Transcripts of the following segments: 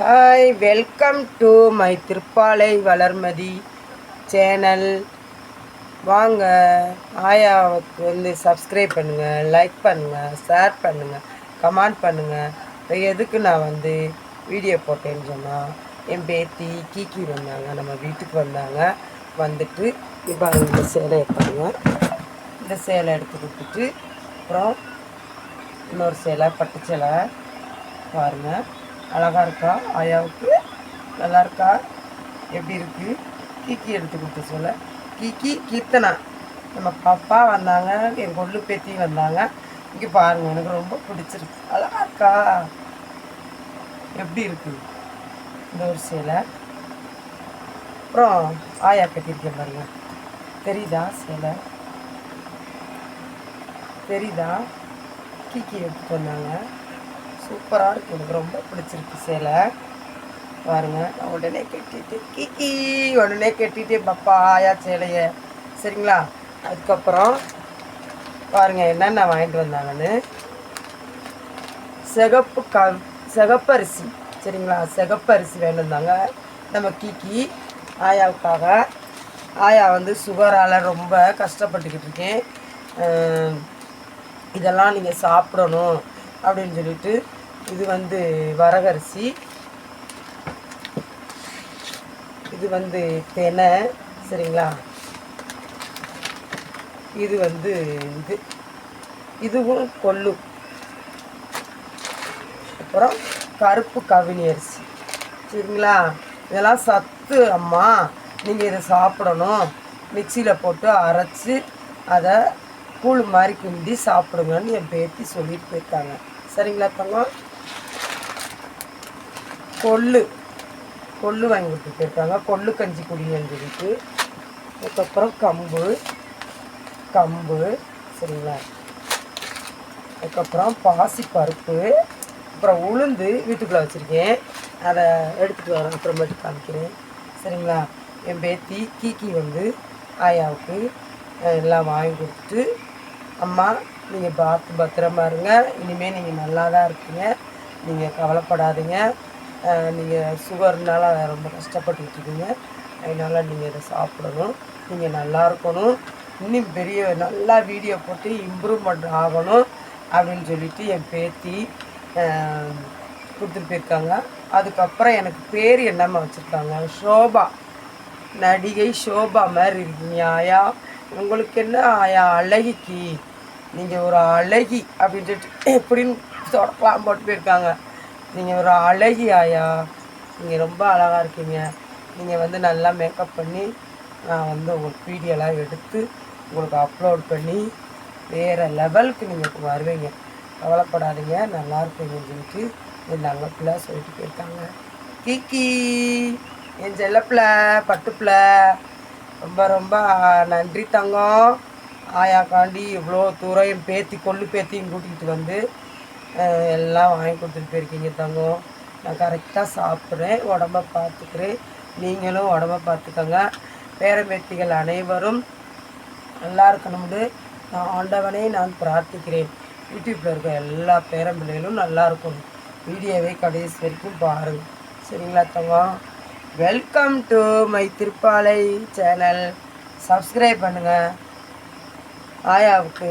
Hi welcome to my Thiruppalai Valarmathi channel வாங்க ஆயாவுக்கு வந்து சப்ஸ்கிரைப் பண்ணுங்கள் லைக் பண்ணுங்கள் ஷேர் பண்ணுங்கள் கமெண்ட் பண்ணுங்கள் இப்போ எதுக்கு நான் வந்து வீடியோ போட்டேன்னு சொன்னால் என் பேத்தி கீக்கி வந்தாங்க நம்ம வீட்டுக்கு வந்தாங்க. வந்துட்டு இப்போ இந்த சேலை எடுத்தாங்க. இந்த சேலை எடுத்து கொடுத்துட்டு அப்புறம் இன்னொரு சேலை பட்டு சேலை பாருங்கள் அழகாக இருக்கா? ஆயாவுக்கு நல்லா இருக்கா? எப்படி இருக்கு? கீக்கி எடுத்து கொடுத்த சொல்ல. கீக்கி கீர்த்தனா. நம்ம பாப்பா வந்தாங்க என் கொள்ளு பேத்தி வந்தாங்க. இங்கே பாருங்க எனக்கு ரொம்ப பிடிச்சிருக்கு. அழகாக இருக்கா? எப்படி இருக்கு? இந்த ஒரு சேலை. அப்புறம் ஆயா கட்டியிருக்கேன் பாருங்க. தெரியுதா சேலை? தெரியுதா? கீக்கி எடுத்துட்டு வந்தாங்க. சூப்பராக இருக்குது எனக்கு ரொம்ப பிடிச்சிருக்கு சேலை. பாருங்கள் நான் உடனே கட்டிட்டு கிக்கி உடனே கட்டிட்டு பப்பாயா ஆயா சரிங்களா? அதுக்கப்புறம் பாருங்கள் என்னென்ன வாங்கிட்டு வந்தாங்கன்னு சிகப்பு க சிகப்பரிசி. சரிங்களா? சிகப்பரிசி வேணும் இருந்தாங்க நம்ம கிக்கி ஆயாவுக்காக. ஆயா வந்து சுகரால் ரொம்ப கஷ்டப்பட்டுக்கிட்டு இருக்கேன் இதெல்லாம் நீங்கள் சாப்பிடணும் அப்படின்னு சொல்லிட்டு இது வந்து வரகரிசி. இது வந்து தெனை சரிங்களா? இது வந்து இது. இதுவும் கொள்ளு. அப்புறம் கருப்பு கவினி அரிசி. சரிங்களா? இதெல்லாம் சத்து அம்மா. நீங்கள் இதை சாப்பிடணும். மிக்சியில் போட்டு அரைச்சி அதை கூழ் மாதிரி கிண்டி சாப்பிடுங்கன்னு என் பேத்தி சொல்லிட்டு போயிருக்காங்க. சரிங்களா தங்கம்? கொள்ளு. கொள்ளு வாங்கி கொடுத்துருக்காங்க. கொள்ளு கஞ்சி குடிங்கன்னு இருக்குது அதுக்கப்புறம் கம்பு. கம்பு. சரிங்களா? அதுக்கப்புறம் பாசி பருப்பு அப்புறம் உளுந்து வீட்டுக்குள்ளே வச்சுருக்கேன். அதை எடுத்துகிட்டு வரேன். அப்புறமேட்டு காமிக்கிறேன். சரிங்களா? என் பேத்தி கீக்கி வந்து ஆயாவுக்கு எல்லாம் வாங்கி கொடுத்துட்டு அம்மா நீங்கள் பார்த்து பத்திரமா இருங்க. இனிமேல் நீங்கள் நல்லா தான் இருப்பீங்க நீங்கள் கவலைப்படாதீங்க. நீங்கள் சுகர்னால ரொம்ப கஷ்டப்பட்டுக்கிட்டு அதனால் நீங்கள் இதை சாப்பிடணும். நீங்கள் நல்லா இருக்கணும். இன்னும் பெரிய நல்லா வீடியோ போட்டு இம்ப்ரூவ்மெண்ட் ஆகணும் அப்படின்னு சொல்லிட்டு என் பேத்தி கொடுத்துட்டு போயிருக்காங்க. அதுக்கப்புறம் எனக்கு பேர் என்னம்மா வச்சுருக்காங்க? ஷோபா. நடிகை ஷோபா மாதிரி இருக்கீங்க ஆயா உங்களுக்கு என்ன ஆயா? அழகிக்கு. நீங்கள் ஒரு அழகி அப்படின்னு சொல்லிட்டு எப்படின்னு தொடக்கலாம் போட்டு போயிருக்காங்க. நீங்கள் ஒரு அழகி ஆயா நீங்கள் ரொம்ப அழகாக இருக்கீங்க. நீங்கள் வந்து நல்லா மேக்கப் பண்ணி நான் வந்து உங்களுக்கு வீடியோலாம் எடுத்து உங்களுக்கு அப்லோட் பண்ணி வேறு லெவலுக்கு நீங்கள் வருவீங்க. கவலைப்படாதீங்க நல்லா இருப்பீங்கன்னு சொல்லிட்டு என் தங்கப்பிள்ள சொல்லிட்டு போயிருக்காங்க. கிக்கி என் செல்லப்பிள்ள பட்டுப்பிள்ள ரொம்ப ரொம்ப நன்றி தங்கம். ஆயாக்காண்டி இவ்வளோ தூரம் என் பேத்தி கொள்ளு பேத்தியும் கூட்டிகிட்டு வந்து எல்லாம் வாங்கி கொடுத்துட்டு போயிருக்கீங்க தங்கம். நான் கரெக்டாக சாப்பிட்றேன். உடம்ப பார்த்துக்கிறேன். நீங்களும் உடம்ப பார்த்துக்கோங்க. பேரம்பேத்திகள் அனைவரும் நல்லா இருக்கணும்னு நான் ஆண்டவனே நான் பிரார்த்திக்கிறேன். யூடியூப்பில் இருக்க எல்லா பேரம்பிள்ளைகளும் நல்லா இருக்கணும். வீடியோவை கடைசி வரைக்கும் பாருங்கள் சரிங்களா தங்கம்? Welcome to my Tiruppalai channel subscribe பண்ணுங்கள் ஆயாவுக்கு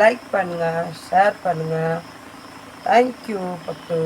லைக் பண்ணுங்கள் ஷேர் பண்ணுங்கள் தேங்க்யூ பட்டு